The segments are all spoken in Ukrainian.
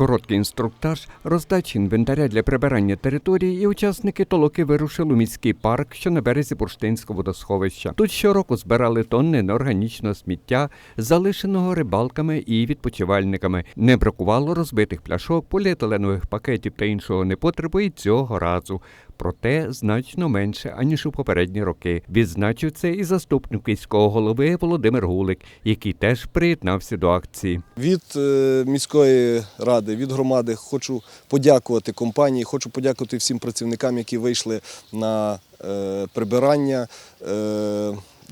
Короткий інструктаж, роздача інвентаря для прибирання території і учасники толоки вирушили у міський парк, що на березі бурштинського водосховища. Тут щороку збирали тонни неорганічного сміття, залишеного рибалками і відпочивальниками. Не бракувало розбитих пляшок, поліетиленових пакетів та іншого непотребу і цього разу. Проте значно менше аніж у попередні роки. Відзначив це і заступник міського голови Володимир Гулик, який теж приєднався до акції. Від е, міської ради, від громади хочу подякувати компанії, хочу подякувати всім працівникам, які вийшли на е, прибирання.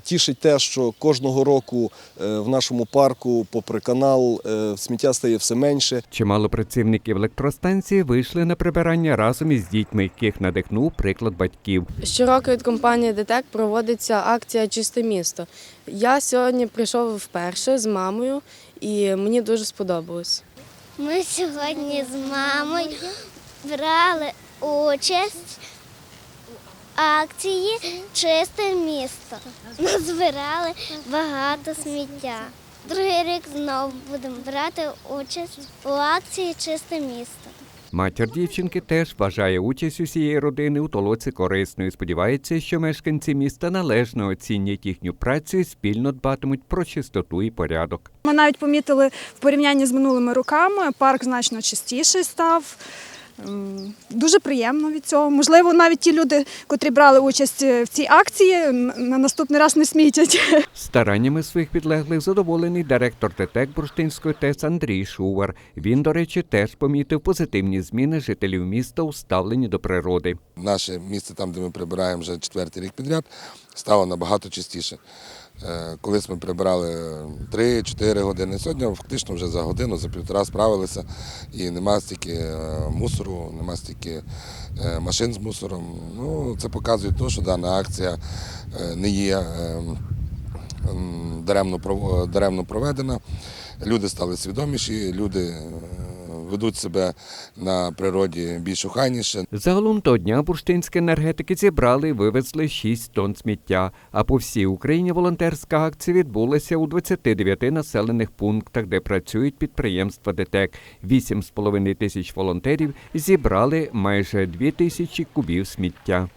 Тішить те, що кожного року е, в нашому парку, попри канал, е, сміття стає все менше. Чимало працівників електростанції вийшли на прибирання разом із дітьми, яких надихнув приклад батьків. Щороку від компанії ДТЕК проводиться акція Чисте місто. Я сьогодні прийшов вперше з мамою і мені дуже сподобалось. Ми сьогодні з мамою брали участь акції Чисте місто. Назбирали багато сміття. Другий рік знову будемо брати участь у акції Чисте місто. Матір дівчинки теж вважає участь усієї родини у толоці корисною. Сподівається, що мешканці міста належно оцінять їхню працю і спільно дбатимуть про чистоту і порядок. Ми навіть помітили в порівнянні з минулими роками, парк значно чистіший став. Дуже приємно від цього. Можливо, навіть ті люди, котрі брали участь в цій акції, на наступний раз не смітять. Стараннями своїх підлеглих задоволений директор ТТЕК Бурштинської ТЕС Андрій Шувар. Він, до речі, теж помітив позитивні зміни жителів міста у ставленні до природи. Наше місце, там, де ми прибираємо вже четвертий рік підряд, стало набагато чистіше. Е, Колись ми прибирали 3-4 години. Сьогодні фактично вже за годину, за півтора справилися. І нема стільки е, мусору, нема стільки е, машин з мусором. Ну, це показує те, що дана акція не є даремно, пров- проведена. Люди стали свідоміші, люди ведуть себе на природі більш охайніше. Загалом того дня бурштинські енергетики зібрали і вивезли 6 тонн сміття. А по всій Україні волонтерська акція відбулася у 29 населених пунктах, де працюють підприємства ДТЕК. 8,5 тисяч волонтерів зібрали майже 2 тисячі кубів сміття.